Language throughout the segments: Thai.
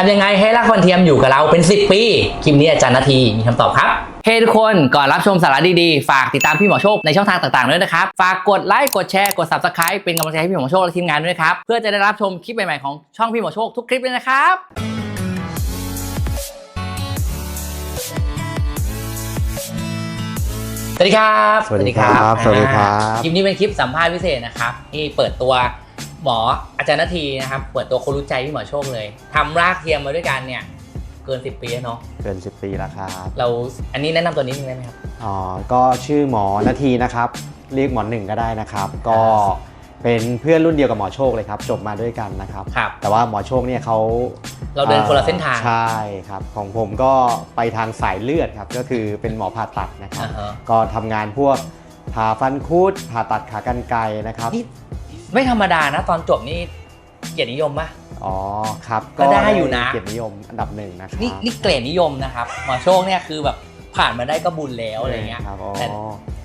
ทำยังไงให้รากฟันเทียมอยู่กับเราเป็น 10 ปี คลิปนี้อาจารย์นาทีมีคำตอบครับเฮ้ทุกคน ก่อนรับชมสาระดีๆ ฝากติดตามพี่หมอโชคในช่องทางต่างๆด้วยนะครับ ฝากกดไลค์ กดแชร์ กด subscribe เป็นกำลังใจให้พี่หมอโชคและทีมงานด้วยนะครับ เพื่อจะได้รับชมคลิปใหม่ๆของช่องพี่หมอโชคทุกคลิปเลยนะครับสวัสดีครับ สวัสดีครับ สวัสดีครับอ่าคลิปนี้เป็นคลิปสัมภาษณ์พิเศษนะครับที่เปิดตัว หมออาจารย์นาทีนะครับเปิดตัวคนรู้ใจพี่หมอโชคเลยทำรากเทียมมาด้วยกันเนี่ยเกิน 10 ปีแล้วเนาะเกิน 10 ปีแล้วครับ เราอันนี้แนะนำตัวนี้นึงได้ไหมครับ อ๋อ ก็ชื่อหมอนาทีนะครับ เรียกหมอหนึ่งก็ได้นะครับ ก็เป็นเพื่อนรุ่นเดียวกับหมอโชคเลยครับ จบมาด้วยกันนะครับ ครับ แต่ว่าหมอโชคเนี่ยเขาเราเดินคนละเส้นทางใช่ครับ ของผมก็ไปทางสายเลือดครับ ก็คือเป็นหมอผ่าตัดนะครับ อ่าฮะ ก็ทำงานพวกผ่าฟันคุดผ่าตัดขากรรไกรนะครับ นี่ ไม่ธรรมดานะ ตอนจบนี่เกียรตินิยมปะ อ๋อครับก็ได้อยู่นะ เกียรตินิยมอันดับหนึ่งนะครับนี่นี่เกรดนิยมนะครับหมอโชคเนี่ยคือแบบผ่านมาได้ก็บุญแล้วอะไรเงี้ย ครับอ๋อ แต่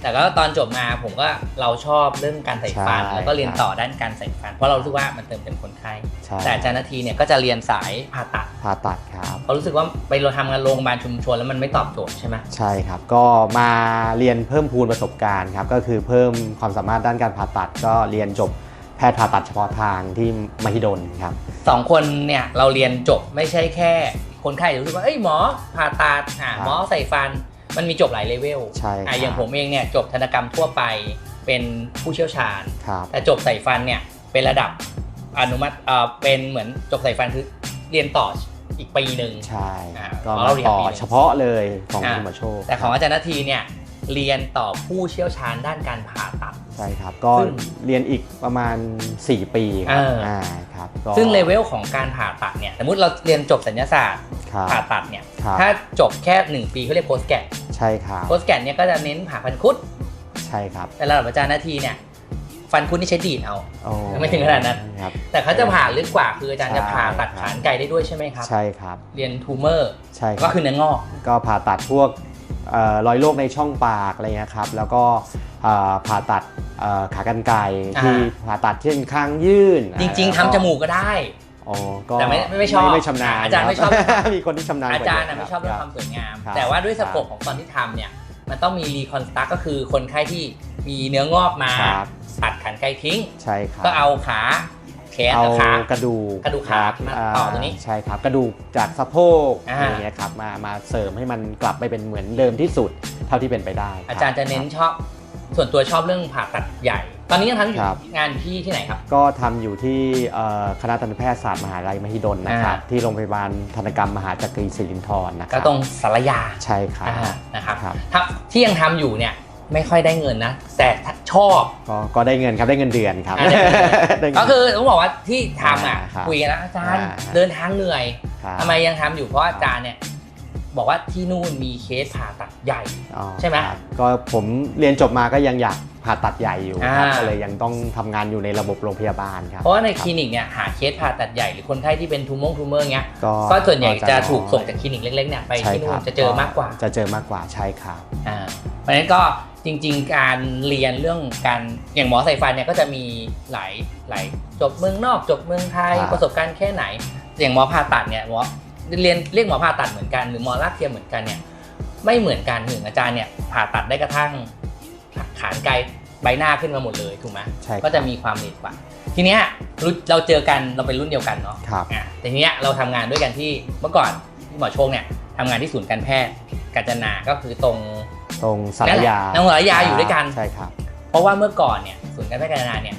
แต่ก็ตอนจบมาผมก็เราชอบเรื่องการใส่ฟัน ใช่แล้วก็เรียนต่อด้านการใส่ฟัน เพราะเรารู้สึกว่ามันเติมเต็มคนไข้ ใช่แต่อาจารย์นาทีเนี่ยก็จะเรียนสายผ่าตัดผ่าตัดครับ เพราะรู้สึกว่าไปเราทำงานโรงพยาบาลชุมชนแล้วมันไม่ตอบโจทย์ใช่ไหม ใช่ครับ ก็มาเรียนเพิ่มพูนประสบการณ์ครับ ก็คือเพิ่มความสามารถด้านการผ่าตัดก็เรียนจบแพ ทย์ผ่าตัดเฉพาะทางที่มหิดลครับสองคนเนี่ยเราเรียนจบไม่ใช่แค่ คนไข้รู้สึกว่าเอ้ยหมอผ่าตัดอ่าครับหมอใส่ฟันมันมีจบหลายเลเวลใช่ครับอ่าอย่างผมเองเนี่ยจบธนกรรมทั่วไปเป็นผู้เชี่ยวชาญครับแต่จบใส่ฟันเนี่ยเป็นระดับอนุมัติเอ่อเป็นเหมือนจบใส่ฟันคือเรียนต่ออีกปีหนึ่งใช่อ่าก็เพราะมาเราเรียนต่อปีหนึ่งเฉพาะเลยของอ่าคุณหมอโชคแต่ของอาจารย์นาทีเนี่ยเรียนต่อผู้เชี่ยวชาญด้านการผ่าตัด ใช่ครับ ก็ซึ่งเรียนอีกประมาณ 4 ปีครับเอออ่อ่าครับก็ซึ่งเลเวลของการผ่าตัดเนี่ยสมมติเราเรียนจบสัญญาศาสตร์ครับผ่าตัดเนี่ยครับ ถ้าจบแค่ 1 ปีเขาเรียกโพสแกรใช่ครับโพสแกรเนี่ยก็จะเน้นผ่าฟันคุด ใช่ครับแต่ระดับอาจารย์นาทีเนี่ยฟันคุดนี่ใช้ดีดเอา โอ้ไม่ถึงขนาดนั้น ครับ แต่เขาจะผ่าลึกกว่าคืออาจารย์ใช่จะผ่าตัดขานไกลได้ด้วยใช่ไหมครับ ใช่ครับเรียนทูเมอร์ใช่คก็รับคือเนื้องอก ก็ผ่าตัดพวกเอ่อ รอยโรคในช่องปากอะไรเงี้ยครับแล้วก็เอ่อผ่าตัดเอ่อขากรรไกรอ่าที่ผ่าตัดเช่นข้างยื่น จริงๆอ่าทำจมูกก็ได้อ๋อก็แต่ไม่ไม่ชอบไม่ชำนาญอาจารย์ไม่ชอบมีคนที่ชำนาญอาจารย์กว่น่ะเยไม่ชอบเรื่องความคสวยงามครับแต่ว่าด้วยสครับโคปของตอนที่ทำเนี่ยมันต้องมีรีคอนสตรักก็คือคนไข้ที่มีเนื้องอกมาครับตัดขานไกลทิ้งใช่ครับก็เอาขา แขนเอากับขากระดูกกระดูกขาครับมาต่อตัวนี้ใช่ครับ กระดูกจากสะโพกอ่า อะไรเงี้ยครับมามาเสริมให้มันกลับไปเป็นเหมือนเดิมที่สุดเท่าที่เป็นไปได้คบ อาจารย์จะเน้นชอบ ส่วนตัวชอบเรื่องผ่าตัดใหญ่ ตอนนี้ยังทำอยู่ครับ งานที่ที่ไหนครับ ก็ทำอยู่ที่เอ่อคณะทันตแพทยศาสตร์มหาลัยมหิดลนะครับอ่าที่โรงพยาบาลธนกรรมมหาจักรีศิรินทรนะคก็รับตรงสารยาใช่ครับ อ่านะครับครับ ถ้าที่ยังทำอยู่เนี่ย ไม่ค่อยได้เงินนะ แต่ถ้าชอบ ก็ก็ได้เงินครับได้เงินเดือนครับอ่าได้เงินได้เงิน ก็คือต้องบอกว่าที่ทำอะอ่าครับคุยกันแล้วอาจารย์อ่า เดินทางเหนื่อยครับทำไมยังทำอยู่เพราะอาจารย์เนี่ยบอกว่าที่นู่นมีเคสผ่าตัดใหญ่ อ๋อใช่ไหมครับก็ผมเรียนจบมาก็ยังอยากผ่าตัดใหญ่อยู่ครับอ่า ก็เลยยังต้องทำงานอยู่ในระบบโรงพยาบาลครับเพราะว่าในคลินิกเนี่ยหาเคสผ่าตัดใหญ่หรือคนไข้ที่เป็นทูมงทูเมอร์เงี้ยก็ก็ส่วนใหญ่จะน้อยถูกส่งจากคลินิกเล็กๆเนี่ยไปใช่ที่นู่ครันบจะเจอมากกว่าจะเจอมากกว่าใช่ครับ อ่า เพราะฉะนั้นก็จริง ๆ การเรียนเรื่องการอย่างหมอใส่ฟันเนี่ยก็จะมีหลายหลายจบเมืองนอกจบเมืองไทยครับประสบการณ์แค่ไหน อย่างหมอผ่าตัดเนี่ยหมอเรียนเรียกหมอผ่าตัดเหมือนกันหรือหมอลากเทียมเหมือนกันเนี่ยไม่เหมือนกันถึงอาจารย์เนี่ยผ่าตัดได้กระทั่งขานไกลใบหน้าขึ้นมาหมดเลยถูกไหมใช่ครับก็จะมีความละเอียดกว่า ทีเนี้ยรู้เราเจอกันเราเป็นรุ่นเดียวกันเนาะ ครับ อะแต่ทีเนี้ยเราทำงานด้วยกันที่เมื่อก่อนที่หมอโชคเนี่ยทำงานที่ศูนย์การแพทย์กาญจนา ก็คือตรง ตรงสารนั่นแหละยาตรงสารยาอยู่ด้วยกันใช่ครับ เพราะว่าเมื่อก่อนเนี่ยศูนย์การแพทย์กาญจนาเนี่ย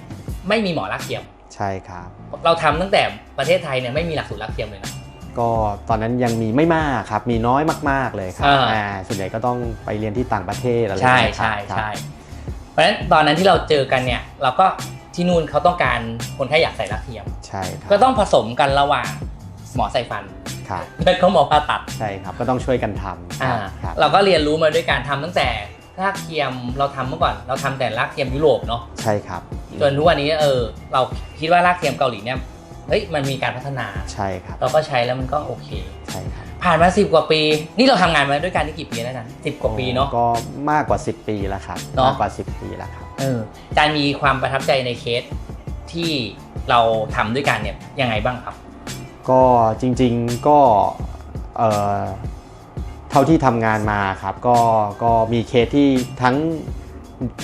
ไม่มีหมอรักเทียมใช่ครับ เราทำตั้งแต่ประเทศไทยเนี่ยไม่มีหลักสูตรรักเทียมเลยนะก็ตอนนั้นยังมีไม่มากครับ มีน้อยมาก ๆเลยครับอ่าอ่าส่วนใหญ่ก็ต้องไปเรียนที่ต่างประเทศอะไรใช่อย่างเงี้ยครับใช่ครับใช่เพราะฉะนั้นตอนนั้นที่เราเจอกันเนี่ยเราก็ที่นู่นเขาต้องการคนไข้อยากใส่รักเทียมใช่ครับก็ต้องผสมกันระหว่างหมอใส่ฟัน ครับและก็หมอผ่าตัดใช่ครับก็ต้องช่วยกันทำอ่าครับเราก็เรียนรู้มาด้วยการทำตั้งแต่รากเทียมเราทำเมื่อก่อนเราทำแต่รากเทียมยุโรปเนาะใช่ครับจนทุกวันนี้เออเราคิดว่ารากเทียมเกาหลีเนี่ยเฮ้ยมันมีการพัฒนาใช่ครับเราก็ใช้แล้วมันก็โอเคใช่ครับผ่านมา10กว่าปี นี่เราทำงานมาด้วยกันนี่กี่ปีแล้วนะสิกว่าปีเนาะก็มากกว่า 10 ปีแล้วครับเนอะมากกว่า 10 ปีแล้วครับเอออาจารย์มีความประทับใจในเคสที่เราทำด้วยกันเนี่ยยังไงบ้างครับ ก็จริงๆก็เอ่อเท่าที่ทำงานมาครับก็ก็มีเคสที่ทั้ง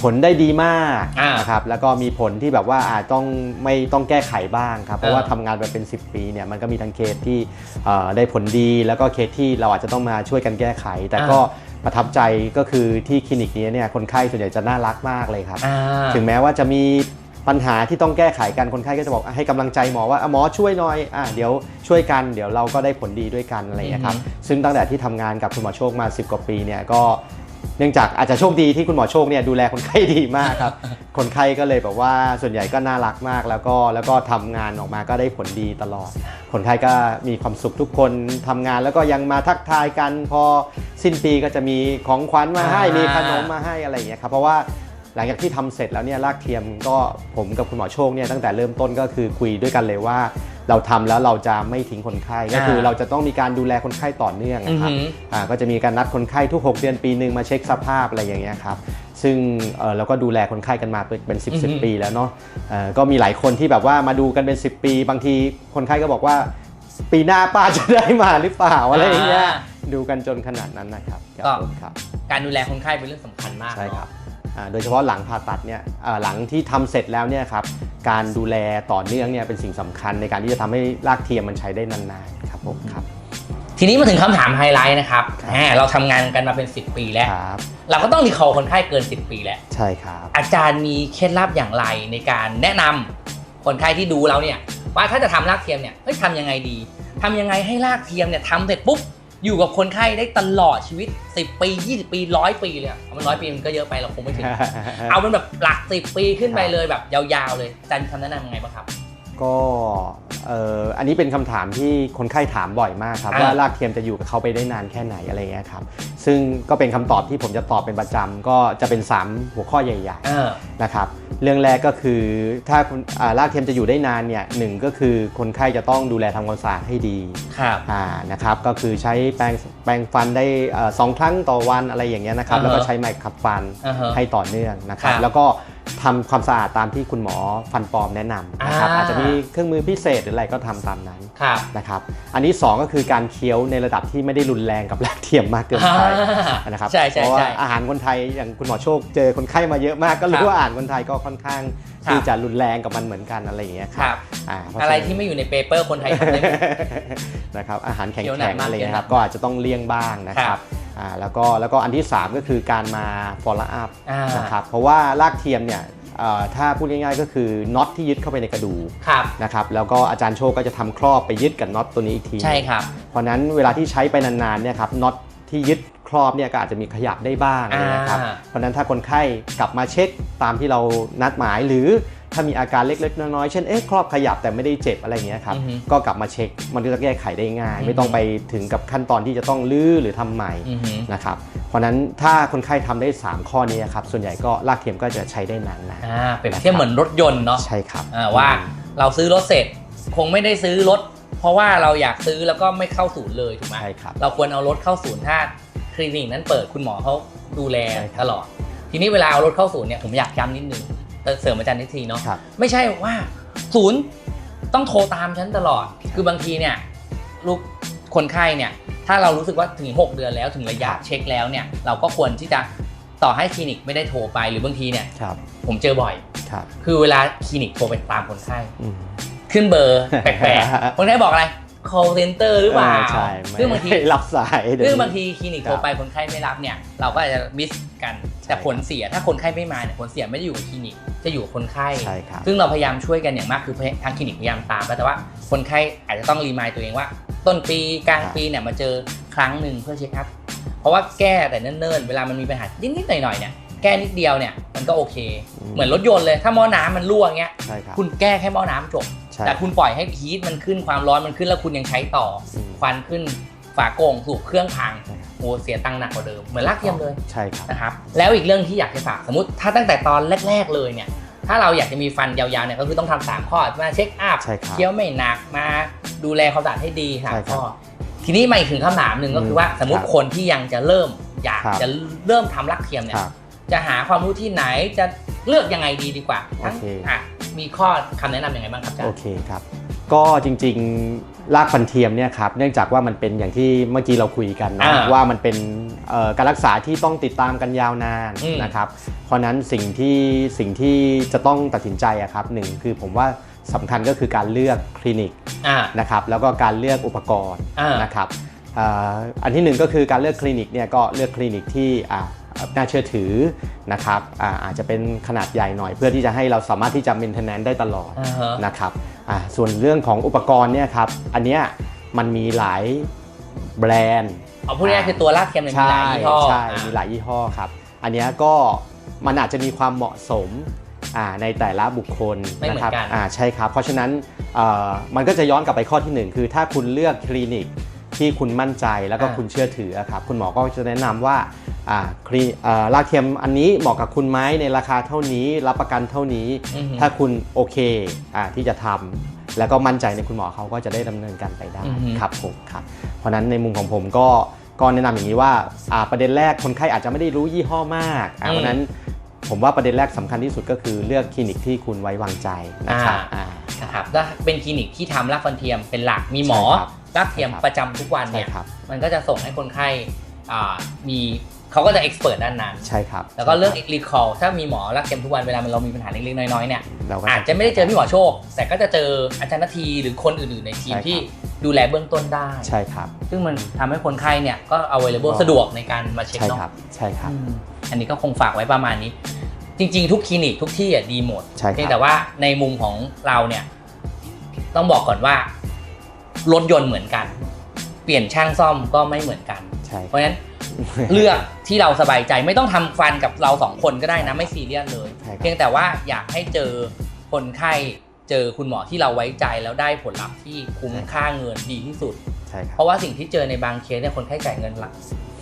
ผลได้ดีมากอ่านนะครับแล้วก็มีผลที่แบบว่าอาจต้องไม่ต้องแก้ไขบ้างครับเพราะเออว่าทำงานมาเป็น 10 ปีเนี่ยมันก็มีทั้งเคสที่เอ่อได้ผลดีแล้วก็เคสที่เราอาจจะต้องมาช่วยกันแก้ไข แต่ก็ประทับใจก็คือที่คลินิกนี้เนี่ยคนไข้ส่วนใหญ่จะน่ารักมากเลยครับอ่าถึงแม้ว่าจะมี ปัญหาที่ต้องแก้ไขกันคนไข้ก็จะบอกให้กำลังใจหมอว่าอะหมอช่วยหน่อยอะเดี๋ยวช่วยกันเดี๋ยวเราก็ได้ผลดีด้วยกันอะไรอย่างเงี้ยครับอือฮึซึ่งตั้งแต่ที่ทำงานกับคุณหมอโชคมา 10 กว่าปีเนี่ยก็เนื่องจากอาจจะโชคดีที่คุณหมอโชคเนี่ยดูแลคนไข้ดีมากครับ คนไข้ก็เลยแบบว่าส่วนใหญ่ก็น่ารักมาก แล้วก็แล้วก็ทำงานออกมาก็ได้ผลดีตลอด คนไข้ก็มีความสุขทุกคนทำงานแล้วก็ยังมาทักทายกัน พอสิ้นปีก็จะมีของขวัญมาให้อ่ามีมีขนมมาให้อะไรอย่างเงี้ยครับเพราะว่า หลังจากที่ทำเสร็จแล้วเนี่ยรากเทียมก็ผมกับคุณหมอโชคเนี่ยตั้งแต่เริ่มต้นก็คือคุยด้วยกันเลยว่า เราทำแล้วเราจะไม่ทิ้งคนไข้ก็คือเราจะต้องมีการดูแลคนไข้ต่อเนื่องอือนะครับหืออ่าก็จะมีการนัดคนไข้ทุก 6 เดือนปีหนึ่งมาเช็คสภาพอะไรอย่างเงี้ยครับซึ่งเอ่อเราก็ดูแลคนไข้กันมาเป็นเป็น10อือฮึ10 ปีแล้วเนาะเอ่อก็มีหลายคนที่แบบว่ามาดูกันเป็น 10 ปี บางทีคนไข้ก็บอกว่าปีหน้าป้าจะได้มาหรือเปล่าอะไรอย่างเงี้ยอ่าดูกันจนขนาดนั้นนะครับครับก็ผมครับการดูแลคนไข้เป็นเรื่องสำคัญมากใช่ครับเนอะอ่า โดยเฉพาะหลังผ่าตัดเนี่ยอ่าหลังที่ทำเสร็จแล้วเนี่ยครับการดูแลต่อเนื่องเนี่ยเป็นสิ่งสำคัญในการที่จะทำให้รากเทียมมันใช้ได้นานๆครับผมครับ ทีนี้มาถึงคำถามไฮไลท์นะครับครับแหมเราทำงานกันมาเป็น 10 ปีแล้วครับเราก็ต้องรีคอร์คนไข้เกิน 10 ปีแล้วใช่ครับอาจารย์มีเคล็ดลับอย่างไรในการแนะนำคนไข้ที่ดูเราเนี่ยว่าถ้าจะทำรากเทียมเนี่ยเฮ้ยทำยังไงดีทำยังไงให้รากเทียมเนี่ยทำเสร็จปุ๊บ อยู่กับคนไข้ได้ตลอดชีวิต 10 ปี 20 ปีร้อยปีเลยอะเอามันร้อยปีมันก็เยอะไปเราคงไม่ถึง เอาเป็นแบบหลัก 10 ปีขึ้นไปเลยแบบยาวๆเลยอาจารย์มีคำแนะนำยังไงบ้างครับ ก็เอ่ออันนี้เป็นคำถามที่คนไข้ถามบ่อยมากครับ อ่า ว่ารากเทียมจะอยู่กับเขาไปได้นานแค่ไหนอะไรเงี้ยครับซึ่งก็เป็นคำตอบที่ผมจะตอบเป็นประจำก็จะเป็น 3 หัวข้อใหญ่ๆเออนะครับเรื่องแรกก็คือถ้าคุณอ่ารากเทียมจะอยู่ได้นานเนี่ยหนึ่งก็คือคนไข้จะต้องดูแลทำความสะอาดให้ดีครับอ่านะครับก็คือใช้แปรงแปรงฟันได้เอ่อสองครั้งต่อวันอะไรอย่างเงี้ยนะครับอ่าฮะแล้วก็ใช้ไม้ขัดฟันอ่าฮะให้ต่อเนื่องนะครับครับแล้วก็ทำความสะอาดตามที่คุณหมอฟันปลอมแนะนำนะครับอ่าอาจจะมีเครื่องมือพิเศษหรืออะไรก็ทำตามนั้นครับนะครับอันที่สองก็คือการเคี้ยวในระดับที่ไม่ได้รุนแรงกับรากเทียมมากเกินไปนะครับใช่ใช่เพราะว่าใช่อาหารคนไทยอย่างคุณหมอโชคเจอคนไข้มาเยอะมากก็ครู้รับว่าอาหารคนไทยก็ค่อนข้างครับ ที่จะรุนแรงกับมันเหมือนกันอะไรอย่างเงี้ยคครัรับบอ่าเพาฉอะไรนั้นที่ไม่อยู่ในเปเปอร์คนไทยทำได้หมด นะครับอาหารแข็เคี้ยวหนักงๆมากอะไรเงี้ยครับเคี้ยวหนักก็อาจจะต้องเลี่ยงบ้างนะคครัรับบอ่าแล้วก็แล้วก็อันที่ 3 ก็คือการมา follow up อ่านะครับเพราะว่ารากเทียมเนี่ยเอ่อถ้าพูดง่ายๆก็คือน็อตที่ยึดเข้าไปในกระดูกครับ นะครับแล้วก็อาจารย์โชคก็จะทำครอบไปยึดกับน็อตตัวนี้อีกที ใช่ครับ เพราะฉะนั้นเวลาที่ใช้ไปนานๆเนี่ยครับน็อตที่ยึด ครอบเนี่ยก็อาจจะมีขยับได้บ้างนะครับอ่าเพราะฉะนั้นถ้าคนไข้กลับมาเช็คตามที่เรานัดหมายหรือถ้ามีอาการเล็กๆ น้อยๆ เช่น เอ๊ะ ครอบขยับแต่ไม่ได้เจ็บอะไรอย่างเงี้ยครับอือฮึก็กลับมาเช็ค มันก็จะแก้ไขได้ง่ายอือฮึไม่ต้องไปถึงกับขั้นตอนที่จะต้องลื้อหรือทำใหม่อือหือนะครับ เพราะฉะนั้นถ้าคนไข้ทำได้ 3 ข้อนี้ครับ ส่วนใหญ่ก็รากเทียมก็จะใช้ได้นานนะอ่าเปรียบเทียบเหมือนรถยนต์เนาะ ใช่ครับอ่าว่าเราซื้อรถเสร็จคงไม่ได้ซื้อรถ เพราะว่าเราอยากซื้อแล้วก็ไม่เข้าศูนย์เลยถูกไหมใช่ครับ เราควรเอารถเข้าศูนย์ถ้าค ลินิกนั้นเปิดคุณหมอเขาดูแลใช่ครับตลอด ทีนี้เวลาเอารถเข้าศูนย์เนี่ยผมอยากย้ำนิดนึงเสริมอาจารย์นิดทีเนาะครับไม่ใช่ว่าศูนย์ต้องโทรตามฉันตลอด คือบางทีเนี่ยลูกคนไข้เนี่ยถ้าเรารู้สึกว่าถึง 6 เดือนแล้วถึงระยะเช็คแล้วเนี่ยเราก็ควรที่จะต่อให้คลินิกไม่ได้โทรไปหรือบางทีเนี่ยครับผมเจอบ่อยครับคือเวลาคลินิกโทรไปตามคนไข้อืมขึ้นเบอร์แปลกๆคนไข้บอกอะไร call center หรือเปล่าใช่ไม่ซึ่งบางทีไม่รับสายเดี๋ยวซึ่งนี้บางทีคลินิกครับโทรไปคนไข้ไม่รับเนี่ยเราก็อาจจะมิสกันใช่แต่ผลเสียถ้าคนไข้ไม่มาเนี่ยผลเสียไม่ได้อยู่กับคลินิกจะอยู่กับคนไข้ใช่ครับซึ่งเราพยายามช่วยกันอย่างมากคือทางคลินิกพยายามตามแล้วแต่ว่าคนไข้อาจจะต้องรีมายตัวเองว่า ต้นปีกลางปีเนี่ยมาเจอครั้งหนึ่งเพื่อเช็คอัพเพราะว่าแก้แต่เนิ่นๆเวลามันมีปัญหานิดๆหน่อยๆเนี่ยแก้นิดเดียวเนี่ยมันก็โอเคอืมเหมือนรถยนต์เลยถ้าหม้อน้ำมันรั่วเงี้ยใช่ครับคุณแก้แค่หม้อน้ำจบใช่ แต่คุณปล่อยให้ฮีทมันขึ้นความร้อนมันขึ้นแล้วคุณยังใช้ต่ออมควันขึ้นฝาโก่งสูบเครื่องพังใช่ครับโอ้เสียตังค์หนักกว่าเดิมเหมือนลากเทียมเลยใช่ครับนะครับแล้วอีกเรื่องที่อยากจะฝากสมมติถ้าตั้งแต่ตอนแรก ๆ เลยเนี่ยถ้าเราอยากจะมีฟันยาวๆเนี่ยก็คือต้องทำสามข้อมาเช็คอัพใช่ครับเคี้ยวไม่หนักมาดูแลความสะอาดให้ดีสามใช่ครับข้อทีนี้มาอีกถึงคำถามหนึ่งก็คือว่าอืมสมมติครับคนที่ยังจะเริ่มอยากครับจะเริ่มทำลักเทียมเนี่คยรับ จะหาความรู้ที่ไหนจะเลือกยังไงดีดีกว่าทั้งโอเคอะมีข้อคำแนะนำยังไงบ้างครับอาจารโอย์เคครับก็จริงๆรากฟันเทียมเนี่ยครับเนื่องจากว่ามันเป็นอย่างที่เมื่อกี้เราคุยกันเนาะอ่าว่ามันเป็นเอ่อการรักษาที่ต้องติดตามกันยาวนานอืมนะครับเพราะฉะนั้นสิ่งที่สิ่งที่จะต้องตัดสินใจอะครับหนึ่งคือผมว่าสำคัญก็คือการเลือกคลินิกอ่านะครับแล้วก็การเลือกอุปกรณ์อ่านนะครับอ่าอันที่หนึ่งก็คือการเลือกคลินิกเนี่ยก็เลือกคลินิกที่อ่า น่าเชื่อถือนะครับอาอาจจะเป็นขนาดใหญ่หน่อย เพื่อที่จะให้เราสามารถที่จะ maintenance ได้ตลอดอ่าฮะ นะครับอ่าส่วนเรื่องของอุปกรณ์เนี่ยครับอันเนี้ยมันมีหลายแบรนด์ เอาพูดง่ายๆคือตัวรากเทียมเนี่ยมีหลายยี่ห้อใช่อ่ามีหลายยี่ห้อครับ อันเนี้ยก็มันอาจจะมีความเหมาะสมอ่าในแต่ละบุคคลไม่เหมือนนะครับกันอ่าใช่ครับ เพราะฉะนั้นเอ่อมันก็จะย้อนกลับไปข้อที่หนึ่งคือถ้าคุณเลือกคลินิก ที่คุณมั่นใจแล้วก็อ่าคุณเชื่อถืออะครับคุณหมอก็จะแนะนำว่าอ่าคลิอ่ารากเทียมอันนี้เหมาะกับคุณไหมในราคาเท่านี้ รับประกันเท่านี้อือฮึถ้าคุณโอเคอ่าที่จะทำแล้วก็มั่นใจในคุณหมอเขาก็จะได้ดำเนินการไปได้อือฮึครับผมครับ เพราะฉะนั้นในมุมของผมก็ก็แนะนำอย่างนี้ว่าอ่าประเด็นแรกคนไข้อาจจะไม่ได้รู้ยี่ห้อมากอ่าเพราะฉะนั้นผมว่าประเด็นแรกสำคัญที่สุดก็คือเลือกคลินิกที่คุณไว้วางใจนะครับอ่านะครับถ้าเป็นคลินิกที่ทำรากฟันเทียมเป็นหลักมีหมอใช่ค รับรากเทียมใช่ครับประจำทุกวันใช่เนี่ยครับมันก็จะส่งให้คนไข้อ่ามีเขาก็จะเอ็กซ์เพรสด้านนั้นใช่ครับแล้วก็เรื่องรีคอลถ้ามีหมอรากเทียมทุกวันเวลาเรามีปัญหาเล็กๆน้อยๆเนี่ยเราก็อาจจะไม่ได้เจอพี่หมอโชค แต่ก็จะเจออาจารย์นาทีหรือคนอื่นๆในทีมใช่ครับที่ดูแลเบื้องต้นได้ใช่ครับ ซึ่งมันทำให้คนไข้เนี่ยก็ available ก็สะดวกในการมาเช็คใช่เนาะครับใช่ครับอืมอันนี้ก็คงฝากไว้ประมาณนี้ จริงๆ ทุกคลินิกทุกที่อะดีหมดใช่ครับเพียงแต่ว่าในมุมของเราเนี่ยต้องบอกก่อนว่า รถยนต์เหมือนกัน เปลี่ยนช่างซ่อมก็ไม่เหมือนกัน ใช่เพราะฉะนั้นเลือกที่เราสบายใจไม่ต้องทำฟันกับเราสองคนก็ได้นะไม่ซีเรียสเลยใช่ครับเพียงแต่ว่าอยากให้เจอคนไข้เจอคุณหมอที่เราไว้ใจแล้วได้ผลลัพธ์ที่คุ้มค่าเงินดีที่สุดใช่ครัเพบราะว่าสิ่งที่เจอในบางเคสเนี่ยคนไข้จ่ายเงินหลัก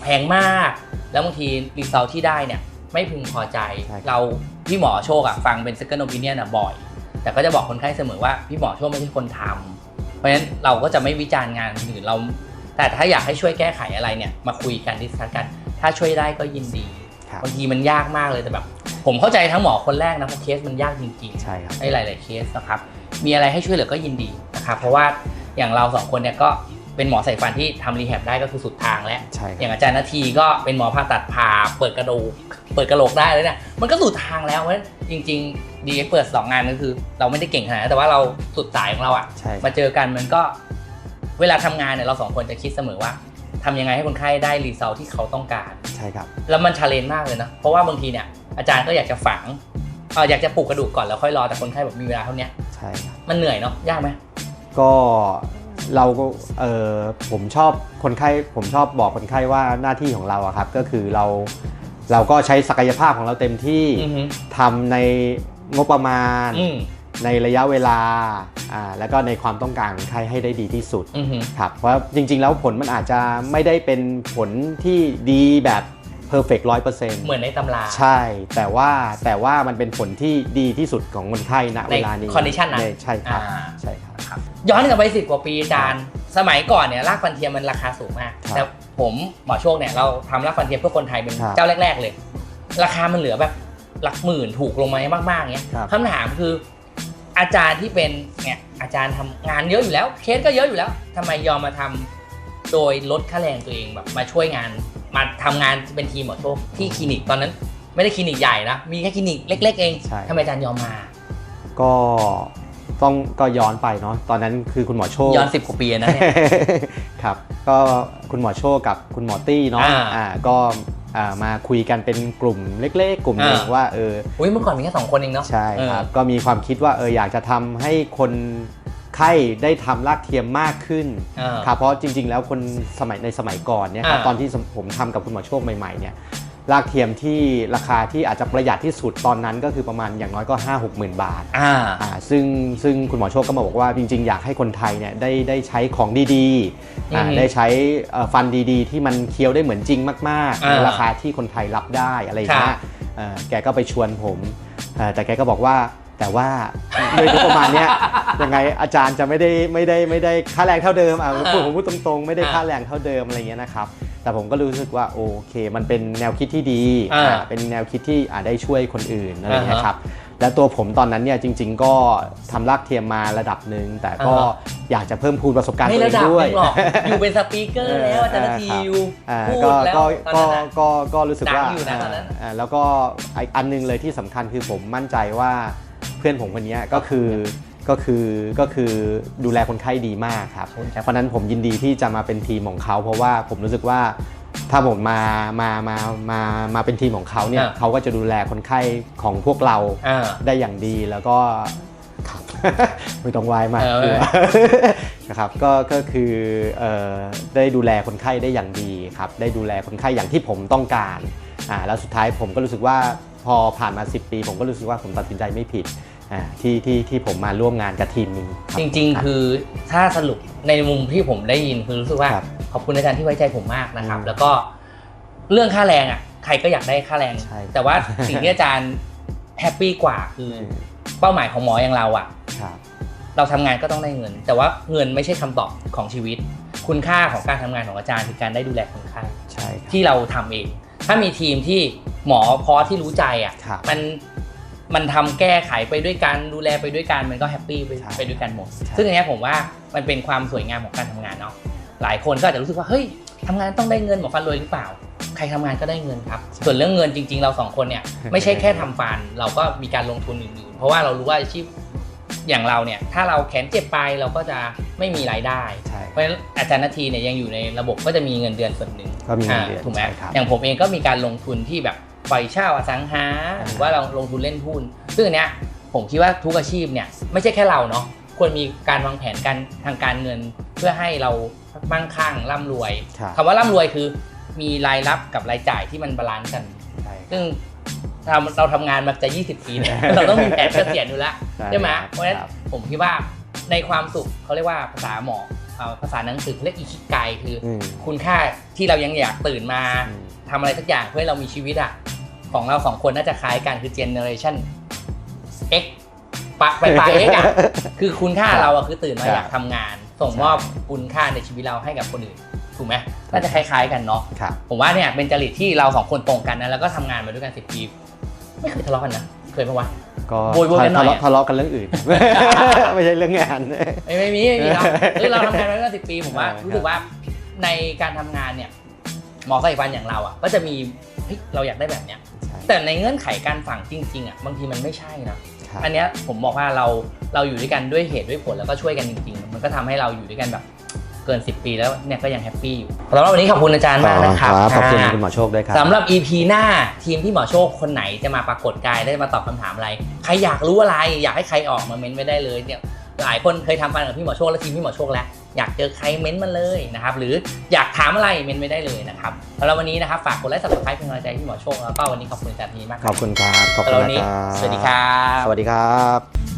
แพงมาก แล้วบางทีรีเซลที่ได้เนี่ยไม่พึงพอใจใช่ครับเราพี่หมอโชคอะฟังเป็น second opinion อะบ่อย แต่ก็จะบอกคนไข้เสมอว่าพี่หมอโชคไม่ใช่คนทำ เพราะฉะนั้นเราก็จะไม่วิจารณ์งานคนอื่นเรา แต่ถ้าอยากให้ช่วยแก้ไขอะไรเนี่ยมาคุยกันดิสคัสกัน ถ้าช่วยได้ก็ยินดีครับบางทีมันยากมากเลยแต่แบบ ผมเข้าใจทั้งหมอคนแรกนะเพราะเคสมันยากจริงๆใช่ครับในหลาย ๆเคสนะครับมีอะไรให้ช่วยเหลือก็ยินดีนะครับเพราะว่าอย่างเราสองคนเนี่ยก็ เป็นหมอใส่ฟันที่ทำรีแฮบได้ก็คือสุดทางแล้ว ใช่อคย่ารับงอาจารย์นาทีก็เป็นหมอผ่าตัดผ่าเปิดกระดูกเปิดกระโหลกได้เลยเนี่ยมันก็สุดทางแล้วเพราะฉะนั้นจริงๆดีเปิดสองงานก็คือ เราไม่ได้เก่งขนาดนั้นแต่ว่าเราสุดสายของเราอะ ใช่ครับมาเจอกันมันก็เวลาทำงานเนี่ยเราสองคนจะคิดเสมอว่าทำยังไงให้คนไข้ได้รีเซลที่เขาต้องการ ใช่ครับแล้วมันชาเลนจ์มากเลยนะเพราะว่าบางทีเนี่ยอาจารย์ก็อยากจะฝังเอออยากจะปลูกกระดูกก่อนแล้วค่อยรอแต่คนไข้แบบมีเวลาเท่าเนี้ยใช่ครับ มันเหนื่อยเนาะยากไหมก็ เราก็เออผมชอบคนไข้ผมชอบบอกคนไข้ว่าหน้าที่ของเราอะครับ ก็คือเราเราก็ใช้ศักยภาพของเราเต็มที่อือฮึ ทำในงบประมาณ อืมในระยะเวลาอ่าแล้วก็ในความต้องการของคนไข้ให้ได้ดีที่สุด อือฮึครับเพราะจริงๆแล้วผลมันอาจจะไม่ได้เป็นผลที่ดีแบบ เพอร์เฟกต์ร้อยเปอร์เซ็นต์เหมือนในตำราใช่ แต่ว่าแต่ว่ามันเป็นผลที่ดีที่สุดของคนไข้ณเวลานี้ใน condition นั้นใใช่ครับอ่าใช่ครับครับย้อนกลับไปสิบกว่าปีอาจารย์สมัยก่อนเนี่ยรากฟันเทียมมันราคาสูงมากครับแต่ผมหมอโชคเนี่ยเราทำรากฟันเทียมเพื่อคนไทยเป็นครับเจ้าแรก ๆ เลย ราคามันเหลือแบบหลักหมื่นถูกลงมามากๆเงี้ยครับคำถามคืออาจารย์ที่เป็นเนี่ยอาจารย์ทำงานเยอะอยู่แล้ว เคสก็เยอะอยู่แล้วทำไมยอมมาทำโดยลดค่าแรงตัวเองแบบมาช่วยงาน มาทำงานเป็นทีมหมอโชคที่คลินิกตอนนั้น ไม่ได้คลินิกใหญ่นะ มีแค่คลินิกเล็ก ๆ เองใช่ ทำไมอาจารย์ยอมมา ก็ต้องก็ย้อนไปเนาะตอนนั้นคือคุณหมอโชค ย้อนสิบกว่าปีนะเนี่ย ครับก็คุณหมอโชคกับคุณหมอตี้เนาะอ่าอ่าก็อ่ามาคุยกันเป็นกลุ่มเล็กๆ กลุ่มหนึ่งอ่า ว่าเออ อุ้ยเมื่อก่อนมีแค่สองคนเองเนาะ ใช่ครับเออก็มีความคิดว่าเอออยากจะทำให้คน ไข้ได้ทำรากเทียมมากขึ้นอ่าครับเพราะจริง ๆ แล้วคนสมัยในสมัยก่อนเนี่ยครับอ่า ตอนที่ผมทำกับคุณหมอโชคใหม่ๆเนี่ยรากเทียมที่ราคาที่อาจจะประหยัดที่สุดตอนนั้นก็คือประมาณอย่างน้อยก็ 5 6 0 0 0 0บาทอ่า อ่าซึ่งซึ่งคุณหมอโชคก็มาบอกว่าจริง ๆ อยากให้คนไทยเนี่ยได้ได้ใช้ของดีๆอ่าอือฮึได้ใช้เอ่อฟันดีๆ ที่มันเคี้ยวได้เหมือนจริงมากๆอ่าในราคาที่คนไทยรับได้อะไรอย่างเงี้ครัยบ เอ่อแกก็ไปชวนผมเอ่อแต่แกก็บอกว่า แต่ว่าด้วยงบประมาณเนี้ยยังไงอาจารย์จะไม่ได้ไม่ได้ไม่ได้ค่าแรงเท่าเดิมอะผมผมพูดตรงๆ ไม่ได้ค่าแรงเท่าเดิมอะไรเงี้ยนะครับแต่ผมก็รู้สึกว่าโอเค มันเป็นแนวคิดที่ดีอ่าอ่าเป็นแนวคิดที่อ่าได้ช่วยคนอื่นอะไรเงี้ยครับแล้วตัวผมตอนนั้นเนี่ยจริง ๆ ก็ทำลากเทียมมาระดับหนึ่งแต่ก็อ่าฮะ อยากจะเพิ่มพูนประสบการณ์ไม่ตัวเอระงดับด้วย หนึงหรอกอยู่เป็นสปีกเกอร์แล้วอาจารย์นาทีครับอยู่อ่าพูดก็แล้วก็ตอนก็นั้นอะก็ก็รู้สึกว่าดังอยู่นะตอนนั้นอ่าแล้วก็อีกอันหนึงเลยที่สำคัญคือผมมั่นใจว่า เพื่อนผมคนเนี้ยก็คือก็คือก็คือดูแลคนไข้ดีมากครับขอบคุณครับเพราะฉะนั้นผมยินดีที่จะมาเป็นทีมของเขา เพราะว่าผมรู้สึกว่าถ้าผมมามามามามาเป็นทีมของเขาเนี่ยอ่าเขาก็จะดูแลคนไข้ของพวกเราอ่าได้อย่างดีแล้วก็ครับไม่ต้องวายมากเออกลัวนะครับก็ก็คือเอ่อได้ดูแลคนไข้ได้อย่างดีครับ ได้ดูแลคนไข้อย่างที่ผมต้องการอ่าแล้วสุดท้ายผมก็รู้สึกว่าพ อผ่านมา 10 ปี ผมก็รู้สึกว่าผมตัดสินใจไม่ผิดอ่าที่ที่ที่ผมมาร่วมงานกับทีมนี้คบจริงๆ คือถ้าสรุปในมุมที่ผมได้ยินคือรู้สึกว่าครับขอบคุณอาจารย์ที่ไว้ใจผมมากนะครับอืมแล้วก็เรื่องค่าแรงอะใครก็อยากได้ค่าแรงใช่แต่ว่าสิ่งที่อาจารย์แฮปปี้กว่าคือเป้าหมายของหมออย่างเราอะครับเราทำงานก็ต้องได้เงิน แต่ว่าเงินไม่ใช่คำตอบของชีวิต คุณค่าของการทำงานของอาจารย์คือการได้ดูแลคนไข้ใช่ครับที่เราทำเอง ถ้ามีทีมที่ หมอพอที่รู้ใจอะครับมันมันทำแก้ไขไปด้วยกันดูแลไปด้วยกันมันก็แฮปปี้ไปใช่ไปด้วยกันหมด ใช่ ซึ่งอันเนี้ยผมว่ามันเป็นความสวยงามของการทำงานเนาะหลายคนก็อาจจะรู้สึกว่าเฮ้ยทำงานต้องได้เงินหมอฟันรวยหรือเปล่า ใครทำงานก็ได้เงินครับ ส่วนเรื่องเงินจริง ๆ เราสองคนเนี่ย ไม่ใช่แค่ทำฟัน เราก็มีการลงทุนอื่นๆ เพราะว่าเรารู้ว่าอาชีพอย่างเราเนี่ย ถ้าเราแขนเจ็บไปเราก็จะไม่มีรายได้ ใช่ เพราะฉะนั้นอาจารย์นาทีเนี่ยยังอยู่ในระบบก็จะมีเงินเดือนส่วนหนึ่งก็มีเงินเดือนอ่าถูกไหมใช่ครับ อย่างผมเองก็มีการลงทุนที่แบบ ปล่อยเช่าอสังหาอ่าหรือว่าเราลงทุนเล่นหุ้นซึ่งอันเนี้ยผมคิดว่าทุกอาชีพเนี่ยไม่ใช่แค่เราเนาะควรมีการวางแผนการทางการเงิน เพื่อให้เรามั่งคั่งร่ำรวยครับคำว่าร่ำรวยคือ มีรายรับกับรายจ่ายที่มันบาลานซ์กันใช่ซึ่งทำเราทำงานมาจะ 20 ปีเนี่ยเราต้องมีแผนเกษียณอยู่แล้วใช่ไหมครับเพราะฉะนั้นครับผมคิดว่าในความสุขเขาเรียกว่าภาษาหมอเอ่อภาษาหนังสือเขาเรียกอิคิไกคือออืมคุณค่าที่เรายังอยากตื่นมาอืมทำอะไรสักอย่างเพื่อให้เรามีชีวิตอะ ของเราสองคนน่าจะคล้ายกันคือเจเนอเรชัน X ปะไปปลาย X อะคือคุณค่าครับเราอะคือตื่นมาครับอยากทำงาน ส่งมอบคุณค่าในชีวิตเราให้กับคนอื่นถูกไหมน่าจะคล้ายๆกันเนาะครับผมว่าเนี่ยเป็นจริตที่เราสองคนตรงกันนะแล้วก็ทำงานมาด้วยกันสิบปีไม่เคยทะเลาะกันนะเคยปะวะก็โวยโวยกันหน่อยทะเลาะทะเลาะกันเรื่องอื่น ไม่ใช่เรื่องงานไม่ไม่มีไม่มีเราเออเราทำงานมาตั้งสิบปีผมว่าใช่ครับรู้สึกว่าในการทำงานเนี่ยหมอใส่ฟันอย่างเราอะก็จะมีเฮ้ยเราอยากได้แบบเนี้ยใช่ แต่ในเงื่อนไขการฝังจริงๆอะบางทีมันไม่ใช่นะ ครับ อันเนี้ยผมบอกว่าเราเราอยู่ด้วยกันด้วยเหตุด้วยผลแล้วก็ช่วยกันจริง ๆ มันก็ทำให้เราอยู่ด้วยกันแบบเกิน 10 ปีแล้วเนี่ยก็ยังแฮปปี้อยู่สำหรับวันนี้ขอบคุณอาจารย์มากนะครับขอบคุณาคุณหมอโชคด้วยครับ สำหรับ EP หน้าทีมที่หมอโชคคนไหนจะมาปรากฏกายและจะมาตอบคำถามอะไร ใครอยากรู้อะไร อยากให้ใครออกมาเม้นไว้ได้เลยเนี่ยหลายคนเคยทำฟันกับพี่หมอโชคและทีมพี่หมอโชคแล้ว อยากเจอใครเม้นมาเลยนะครับ หรืออยากถามอะไรเม้นไว้ได้เลยนะครับสำหรับวันนี้นะครับฝากกดไลค์ subscribe เป็นกำลังใจให้พี่หมอโชคแล้วก็วันนี้ขอบคุณอาจารย์ทีมากคขรัอบคุณครับ ขอบสำหคุรับณวันนะนี้ครับสวัสดีครับ สวัสดีครับ